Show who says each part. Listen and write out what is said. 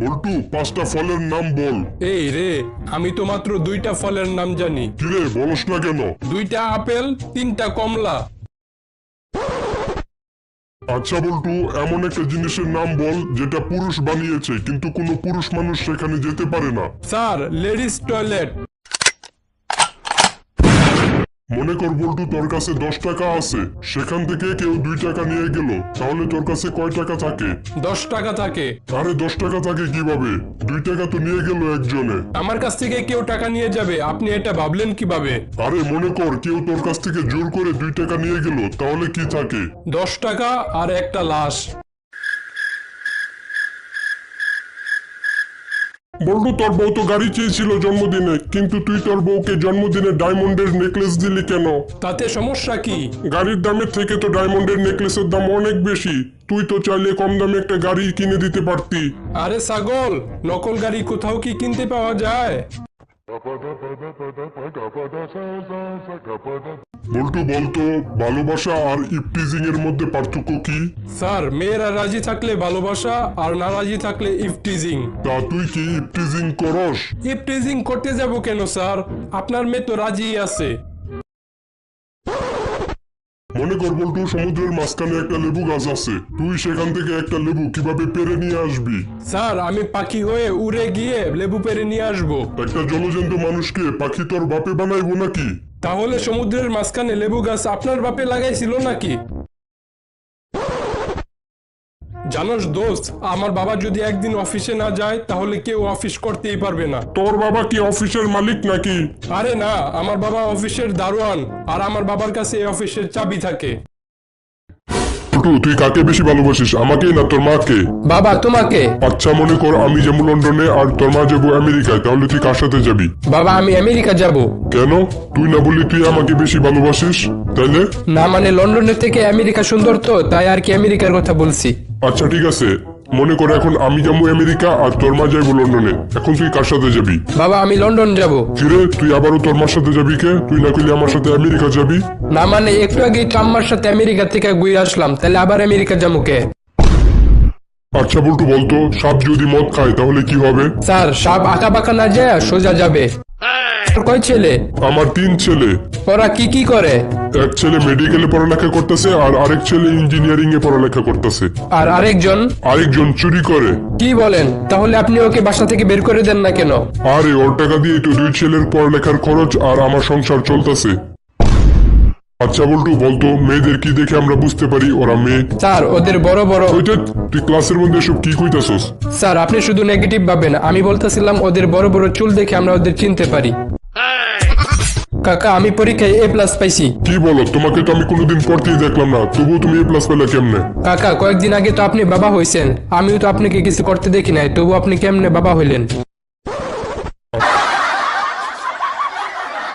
Speaker 1: বল্টু পাঁচটা ফলের নাম বল।
Speaker 2: এই রে আমি তো মাত্র দুইটা ফলের নাম জানি।
Speaker 1: কিরে বলস না কেন?
Speaker 2: দুইটা আপেল তিনটা কমলা।
Speaker 1: আচ্ছা বল্টু এমন একটা জিনিসের নাম বল যেটা পুরুষ বানিয়েছে কিন্তু কোনো পুরুষ মানুষ সেখানে যেতে পারে না।
Speaker 2: Sir ladies toilet.
Speaker 1: মনে কর বল্টু তোর কাছে দশ টাকা আছে। সেখান থেকে কেউ দুই টাকা নিয়ে গেল। তাহলে তোর কাছে কয় টাকা থাকে?
Speaker 2: দশ টাকা থাকে।
Speaker 1: আরে দশ টাকা থাকে কীভাবে? দুই টাকা তো নিয়ে গেল একজনে।
Speaker 2: আমার কাছ থেকে কেউ টাকা নিয়ে যাবে। আপনি এটা ভাবলেন কীভাবে?
Speaker 1: আরে মনে কর কেউ তোর কাছ থেকে জোর করে দুই টাকা নিয়ে গেল। তাহলে কি থাকে?
Speaker 2: দশ টাকা আর একটা লাশ।
Speaker 1: বল্টু তোর বউ তো গাড়ি চেয়েছিল জন্মদিনে কিন্তু তুই তোর বউকে জন্মদিনে ডায়মন্ডের নেকলেস দিলি কেন?
Speaker 2: তাতে সমস্যা কি?
Speaker 1: গাড়ির দামের থেকে তো ডায়মন্ডের নেকলেসের দাম অনেক বেশি তুই তো চাইলে কম দামে একটা গাড়ি কিনে দিতে পারতি।
Speaker 2: আরে ছাগল নকল গাড়ি কোথাও কি কিনতে পাওয়া যায়?
Speaker 1: বল্টু বলতো ভালোবাসা আর ইপটিজিং এর মধ্যে পার্থক্য কি?
Speaker 2: স্যার মেয়েরা রাজি থাকলে ভালোবাসা আর না রাজি থাকলে ইফটিজিং।
Speaker 1: তা তুই কি ইপটিজিং করস?
Speaker 2: ইফটিজিং করতে যাব কেন স্যার? আপনার মেয়ে তো রাজি আছে।
Speaker 1: মনে কর বল্টু সমুদ্রের মাঝখানে একটা লেবু গাছ আছে। তুই সেখান থেকে একটা লেবু কীভাবে পেরে নিয়ে আসবি?
Speaker 2: স্যার আমি পাখি হয়ে উড়ে গিয়ে লেবু পেরে নিয়ে আসব।
Speaker 1: একটা জলজন্ত মানুষকে পাখি তোর বাপে বানাইবো নাকি?
Speaker 2: তাহলে সমুদ্রের মাঝখানে লেবু গাছ আপনার বাপে লাগাইছিল নাকি? জানোস দোস্ত আমার বাবা যদি একদিন অফিসে না যায় তাহলে কেউ অফিস করতেই পারবে না।
Speaker 1: তোর বাবা কি অফিসের মালিক নাকি?
Speaker 2: আরে না আমার বাবা অফিসের দারোয়ান আর আমার বাবার কাছে এই অফিসের চাবি থাকে।
Speaker 1: ছোটু তুই কাকে বেশি ভালোবাসিস? আমাকে না তোর মাকে?
Speaker 2: বাবা তোমাকে?
Speaker 1: আচ্ছা মনে কর আমি যাব লন্ডনে আর তোর মা যাব আমেরিকায় তাহলে তুই কার সাথে যাবি?
Speaker 2: বাবা আমি আমেরিকা যাব।
Speaker 1: কেন? তুই না বললি তুই আমাকে বেশি ভালোবাসিস তাইলে?
Speaker 2: না মানে লন্ডনের থেকে আমেরিকা সুন্দর তো তাই আর কি আমেরিকার কথা বলছি।
Speaker 1: আচ্ছা ঠিক আছে। মনে কর এখন আমি যাব আমেরিকা আর তোর মা যাব লন্ডনে। এখন তুই কার সাথে যাবি?
Speaker 2: বাবা আমি লন্ডন যাব।
Speaker 1: কিরে তুই আবারও তোর মার সাথে যাবি কে? তুই না কইলি আমার সাথে আমেরিকা যাবি?
Speaker 2: না মানে একটু আগে তো সাথে আমেরিকা থেকে ঘুরে আসলাম। তাহলে আবার আমেরিকা যাব কে?
Speaker 1: আচ্ছা বল্টু বলতো সাপ যদি মদ খায় তাহলে কি হবে?
Speaker 2: স্যার সাপ আঁকা বাঁকা না যায় সোজা যাবে। তোর কয় ছেলে?
Speaker 1: আমার তিন ছেলে।
Speaker 2: ওরা কি কি করে?
Speaker 1: এক ছেলে মেডিকেলে পড়ালেখা করতেছে আর আরেক ছেলে ইঞ্জিনিয়ারিং এ পড়ালেখা করতেছে।
Speaker 2: আর আরেকজন?
Speaker 1: আরেকজন চুরি করে।
Speaker 2: কি বলেন? তাহলে আপনি ওকে বাসা থেকে বের করে দেন না কেন?
Speaker 1: আরে ওর টাকা দিয়ে তো দুই ছেলের পড়ালেখার খরচ আর আমার সংসার চলতেছে। আচ্ছা বল্টু বলতো মেয়েদের কি দেখে আমরা বুঝতে পারি ওরা মেয়ে?
Speaker 2: স্যার ওদের বড় বড়
Speaker 1: ওইটা তুই ক্লাসের মধ্যে সব কি কইতাছস?
Speaker 2: স্যার আপনি শুধু নেগেটিভ ভাবেন। আমি বলতেছিলাম ওদের বড় বড় চুল দেখে আমরা ওদের চিনতে পারি। কাকা আমি পরীক্ষায় এ প্লাস পাইছি।
Speaker 1: কি বলো? তোমাকে তো আমি কোনোদিন পড়তেই দেখলাম না। তবুও তুমি এ প্লাস পেলে কেমনে?
Speaker 2: কাকা কয়েকদিন আগে তো আপনি বাবা হয়েছেন আমিও তো আপনাকে কিছু করতে দেখি নাই। তবু আপনি কেমনে বাবা হইলেন?